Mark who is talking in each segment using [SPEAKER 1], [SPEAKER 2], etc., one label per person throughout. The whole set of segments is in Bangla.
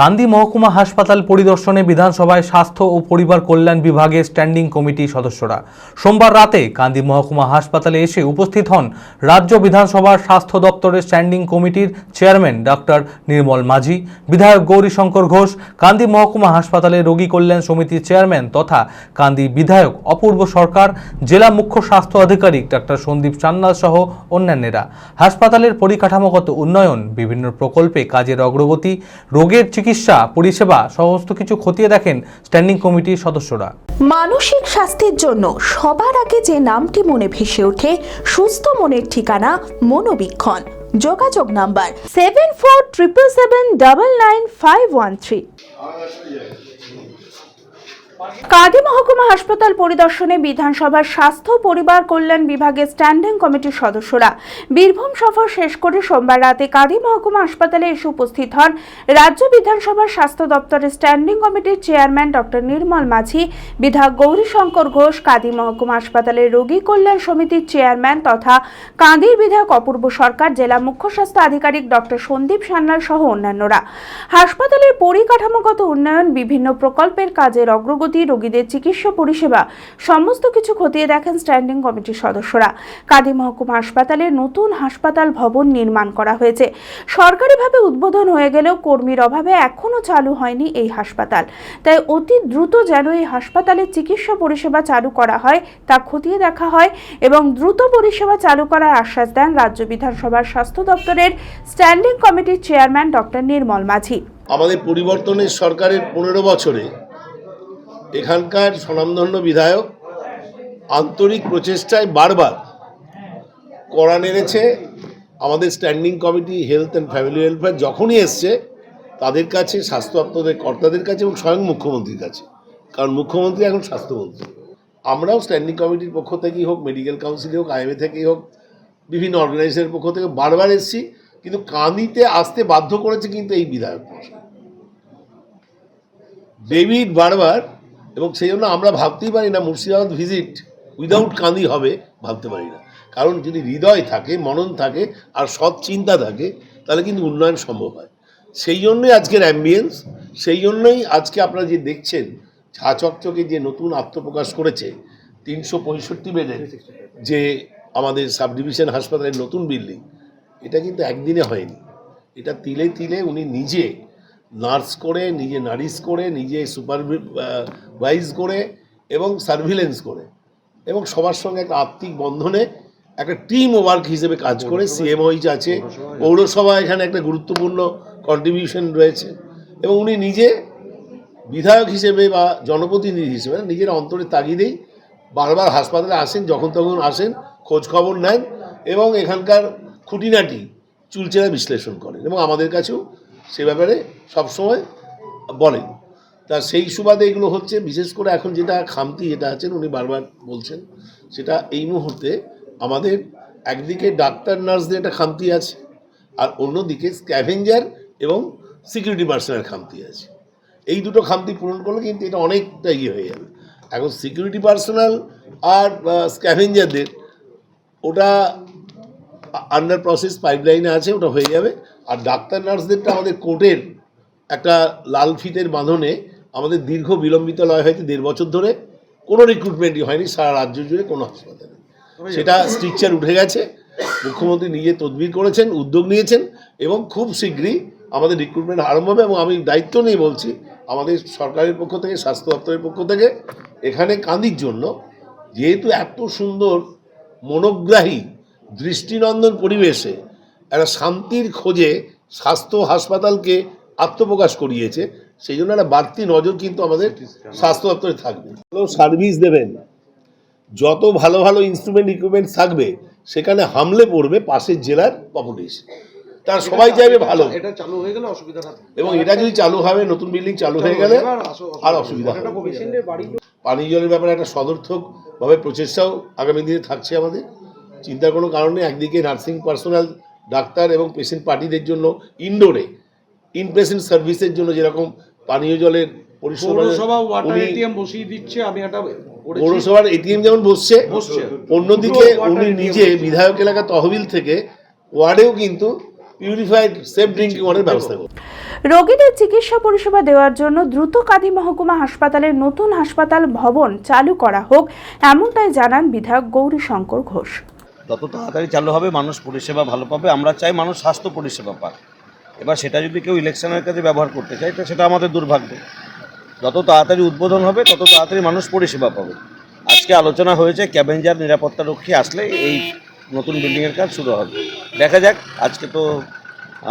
[SPEAKER 1] কান্দি মহকুমা হাসপাতাল পরিদর্শনে বিধানসভায় স্বাস্থ্য ও পরিবার কল্যাণ বিভাগের স্ট্যান্ডিং কমিটি সদস্যরা। সোমবার রাতে কান্দি মহকুমা হাসপাতালে এসে উপস্থিত হন রাজ্য বিধানসভার স্বাস্থ্য দপ্তরের স্ট্যান্ডিং কমিটির চেয়ারম্যান ডক্টর নির্মল মাঝি, বিধায়ক গৌরীশঙ্কর ঘোষ, কান্দি মহকুমা হাসপাতালে রোগী কল্যাণ সমিতির চেয়ারম্যান তথা কান্দি বিধায়ক অপূর্ব সরকার, জেলা মুখ্য স্বাস্থ্য আধিকারিক ডক্টর সন্দীপ সান্যাল সহ অন্যান্যরা। হাসপাতালের পরিকাঠামোগত উন্নয়ন, বিভিন্ন প্রকল্পে কাজের অগ্রগতি, রোগের চিকিৎসা পরিষেবা সমস্ত কিছু খতিয়ে দেখেন স্ট্যান্ডিং কমিটির সদস্যরা।
[SPEAKER 2] মানসিক স্বাস্থ্যের জন্য সবার আগে যে নামটি মনে ভেসে ওঠে সুস্থ মনের ঠিকানা মনোবীক্ষণ। যোগাযোগ number seven four triple seven double nine five one three. Kandi মহকুমা হাসপাতাল পরিদর্শনে বিধানসভার স্বাস্থ্য, পরিবার কল্যাণ বিভাগের স্ট্যান্ডিং কমিটির সদস্যরা বীরভূম সফর শেষ করে সোমবার রাতে কাদি মহকুমা হাসপাতালে এসে উপস্থিত হন রাজ্য বিধানসভার স্বাস্থ্য দপ্তরের স্ট্যান্ডিং কমিটির চেয়ারম্যান ডক্টর নির্মল মাঝি, বিধায়ক গৌরীশঙ্কর ঘোষ, কাদি মহকুমা হাসপাতালের রোগী কল্যাণ সমিতির চেয়ারম্যান তথা কাঁদির বিধায়ক অপূর্ব সরকার, জেলা মুখ্য স্বাস্থ্য আধিকারিক ডক্টর সন্দীপ সান্যাল সহ অন্যান্যরা। হাসপাতালের পরিকাঠামোগত উন্নয়ন, বিভিন্ন প্রকল্পের কাজের অগ্রগতি রোগীদের চিকিৎসা পরিষেবা, সমস্ত কিছু খতিয়ে দেখেন স্ট্যান্ডিং কমিটির সদস্যরা। কাদি মহকুমা হাসপাতালে নতুন হাসপাতাল ভবন নির্মাণ করা হয়েছে। সরকারিভাবে উদ্বোধন হয়ে গেলেও কর্মীর অভাবে এখনও চালু হয়নি এই হাসপাতাল। তাই অতি দ্রুত যেন এই হাসপাতালের চিকিৎসা পরিষেবা চালু করা হয়, তা খতিয়ে দেখা হয় এবং দ্রুত পরিষেবা চালু করার আশ্বাস দেন রাজ্য বিধানসভার স্বাস্থ্য দপ্তরের স্ট্যান্ডিং কমিটির চেয়ারম্যান ডক্টর নির্মল মাঝি।
[SPEAKER 3] আমাদের পরিবর্তনের সরকারের পনেরো বছরে এখানকার স্বনামধন্য বিধায়ক আন্তরিক প্রচেষ্টায় বারবার করা নেড়েছে। আমাদের standing committee, health and family welfare যখনই এসছে, তাদের কাছে, স্বাস্থ্য দপ্তরের কর্তাদের কাছে এবং স্বয়ং মুখ্যমন্ত্রীর কাছে। কারণ মুখ্যমন্ত্রী এখন স্বাস্থ্যমন্ত্রী। আমরাও স্ট্যান্ডিং কমিটির পক্ষ থেকেই হোক, মেডিকেল কাউন্সিলে হোক, আইএমএ থেকেই হোক, বিভিন্ন অর্গানাইজেশনের পক্ষ থেকে বারবার এসেছি। কিন্তু কাঁদিতে, আসতে বাধ্য করেছে কিন্তু এই বিধায়ক ডেভিড বারবার এবং সেই জন্য আমরা ভাবতেই পারি না মুর্শিদাবাদ ভিজিট উইদাউট কাঁদি হবে, ভাবতে পারি না। কারণ যদি হৃদয় থাকে, মনন থাকে, আর সৎ চিন্তা থাকে, তাহলে কিন্তু উন্নয়ন সম্ভব হয়। সেই জন্যই আজকের অ্যাম্বিয়েন্স সেই জন্যই আজকে আপনারা যে দেখছেন, ঝা চকচকে যে নতুন আত্মপ্রকাশ করেছে, তিনশো পঁয়ষট্টি বেডের যে আমাদের সাব ডিভিশন হাসপাতালের নতুন বিল্ডিং এটা কিন্তু একদিনে হয়নি। এটা তিলে তিলে উনি নিজে নার্স করে নিজে নারিশ করে নিজে সুপারভাইজ করে এবং সার্ভিলেন্স করে এবং সবার সঙ্গে একটা আত্মিক বন্ধনে একটা টিম ওয়ার্ক হিসেবে কাজ করে সিএমওইচ আছে পৌরসভা এখানে একটা গুরুত্বপূর্ণ কন্ট্রিবিউশন রয়েছে এবং উনি নিজে বিধায়ক হিসেবে বা জনপ্রতিনিধি হিসেবে নিজের অন্তরের তাগিদেই বারবার হাসপাতালে আসেন যখন তখন আসেন খোঁজ খবর নেন এবং এখানকার খুঁটিনাটি চুলচেরা বিশ্লেষণ করেন এবং আমাদের কাছেও সে ব্যাপারে সবসময় বলেন। তা সেই সুবাদে এগুলো হচ্ছে, বিশেষ করে এখন যেটা খামতি যেটা আছেন, উনি বারবার বলছেন, সেটা এই মুহূর্তে আমাদের একদিকে ডাক্তার, নার্সদের একটা খামতি আছে, আর অন্যদিকে স্ক্যাভেঞ্জার এবং সিকিউরিটি পার্সনের খামতি আছে। এই দুটো খামতি পূরণ করলে কিন্তু এটা অনেকটা ইয়ে হয়ে যাবে। এখন সিকিউরিটি পার্সোনাল আর স্ক্যাভেঞ্জারদের, ওটা আন্ডার প্রসেস পাইপলাইনে আছে, ওটা হয়ে যাবে। আর ডাক্তার নার্সদেরটা আমাদের কোর্টের একটা লাল ফিতের বাঁধনে আমাদের দীর্ঘ বিলম্বিত লয় হয়তো দেড় বছর ধরে। কোনো রিক্রুটমেন্টই হয়নি সারা রাজ্য জুড়ে কোনো হাসপাতালে। সেটা স্ট্রিকচার উঠে গেছে। মুখ্যমন্ত্রী নিজে তদবির করেছেন উদ্যোগ নিয়েছেন এবং খুব শীঘ্রই আমাদের রিক্রুটমেন্ট আরম্ভ হবে এবং আমি দায়িত্ব নিয়ে বলছি আমাদের সরকারের পক্ষ থেকে স্বাস্থ্য দপ্তরের পক্ষ থেকে এখানে কান্দির জন্য যেহেতু এত সুন্দর মনোগ্রাহী দৃষ্টিনন্দন পরিবেশে একটা শান্তির খোঁজে স্বাস্থ্য হাসপাতালকে আত্মপ্রকাশ করিয়েছে। সেই জন্য একটা বাড়তি নজর কিন্তু আমাদের স্বাস্থ্য দপ্তরে থাকবে। সার্ভিস দেবেন। যত ভালো ভালো ইনস্ট্রুমেন্ট ইকুইপমেন্ট থাকবে সেখানে হামলে পড়বে পাশের জেলার পপুলেশন তার সবাই চাইবে ভালো।
[SPEAKER 4] এটা চালু হয়ে গেলে অসুবিধা
[SPEAKER 3] এবং এটা যদি চালু হবে নতুন বিল্ডিং চালু হয়ে গেলে আর অসুবিধা পানীয় জলের ব্যাপারে একটা সদর্থক ভাবে প্রচেষ্টাও আগামী দিনে থাকছে আমাদের। চিন্তার কোনো কারণে একদিকে নার্সিং পার্সোনাল ডাক্তার এবং পেশেন্ট পার্টিদের জন্য ইনডোরে ইন পেশেন্ট সার্ভিসের জন্য যেরকম পানীয় জলের
[SPEAKER 4] পৌরসভা ওয়াটার এটিএম বসিয়ে দিচ্ছে আমি একটা
[SPEAKER 3] পৌরসভার এটিএম যেমন বসছে। অন্যদিকে উনি নিজে বিধায়ক এলাকা তহবিল থেকে ওয়ার্ডেও কিন্তু পিউরিফাইড সেফ ড্রিঙ্কিং ওয়াটার ব্যবস্থা করছে।
[SPEAKER 2] রোগীদের চিকিৎসা পরিষেবা দেওয়ার জন্য দ্রুত কাঁদি মহকুমা হাসপাতালের নতুন হাসপাতাল ভবন চালু করা হোক এমনটাই জানান বিধায়ক গৌরী শঙ্কর ঘোষ।
[SPEAKER 5] যত তাড়াতাড়ি চালু হবে, মানুষ পরিষেবা ভালো পাবে। আমরা চাই মানুষ স্বাস্থ্য পরিষেবা পাক। এবার সেটা যদি কেউ ইলেকশনের কাজে ব্যবহার করতে চায়, তো সেটা আমাদের দুর্ভাগ্য। যত তাড়াতাড়ি উদ্বোধন হবে, তত তাড়াতাড়ি মানুষ পরিষেবা পাবে। আজকে আলোচনা হয়েছে, ক্যাবেঞ্জার নিরাপত্তা রক্ষী আসলে এই নতুন বিল্ডিংয়ের কাজ শুরু হবে। দেখা যাক, আজকে তো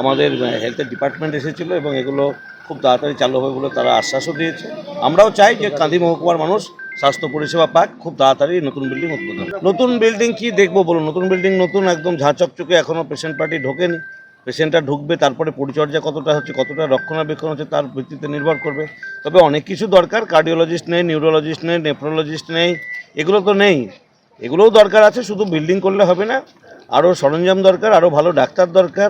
[SPEAKER 5] আমাদের হেলথের ডিপার্টমেন্ট এসেছিল এবং এগুলো খুব তাড়াতাড়ি চালু হবে বলে তারা আশ্বাসও দিয়েছে। আমরাও চাই যে কাঁদি মহকুমার মানুষ স্বাস্থ্য পরিষেবা পাক, খুব তাড়াতাড়ি নতুন বিল্ডিং উদ্বোধন নতুন বিল্ডিং কি দেখব বলুন? নতুন বিল্ডিং নতুন, একদম ঝাঁচকচকে এখনও পেশেন্ট পার্টি ঢোকেনি। পেশেন্টটা ঢুকবে, তারপরে পরিচর্যা কতটা হচ্ছে, কতটা রক্ষণাবেক্ষণ হচ্ছে তার ভিত্তিতে নির্ভর করবে। তবে অনেক কিছু দরকার কার্ডিওলজিস্ট নেই নিউরোলজিস্ট নেই নেফ্রোলজিস্ট নেই, এগুলো তো নেই। এগুলোও দরকার আছে, শুধু বিল্ডিং করলে হবে না, আরও সরঞ্জাম দরকার, আরও ভালো ডাক্তার দরকার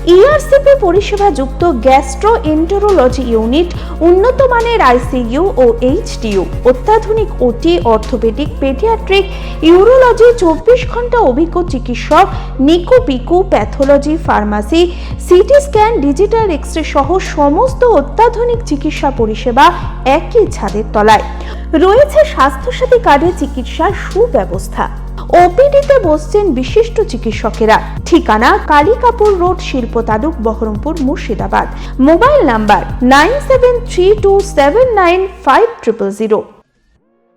[SPEAKER 2] ইআরসিপি পরিষেবা যুক্ত গ্যাস্ট্রো এন্টোরোলজি ইউনিট উন্নত মানের আইসিইউ ও এইচডিইউ অত্যাধুনিক ওটি অর্থোপেডিক পেডিয়াট্রিক ইউরোলজি চব্বিশ ঘণ্টা অভিজ্ঞ চিকিৎসক, NICU PICU pathology pharmacy CT scan digital X ray সহ সমস্ত অত্যাধুনিক চিকিৎসা পরিষেবা একই ছাদের তলায়। রয়েছে স্বাস্থ্যসাথী কার্ডে চিকিৎসার সুব্যবস্থা। ওপিডিতে বসছেন বিশিষ্ট চিকিৎসকেরা। ঠিকানা কালিকাপুর রোড শিল্প তালুক Berhampore Murshidabad. Mobile number nine seven three two seven nine five triple zero.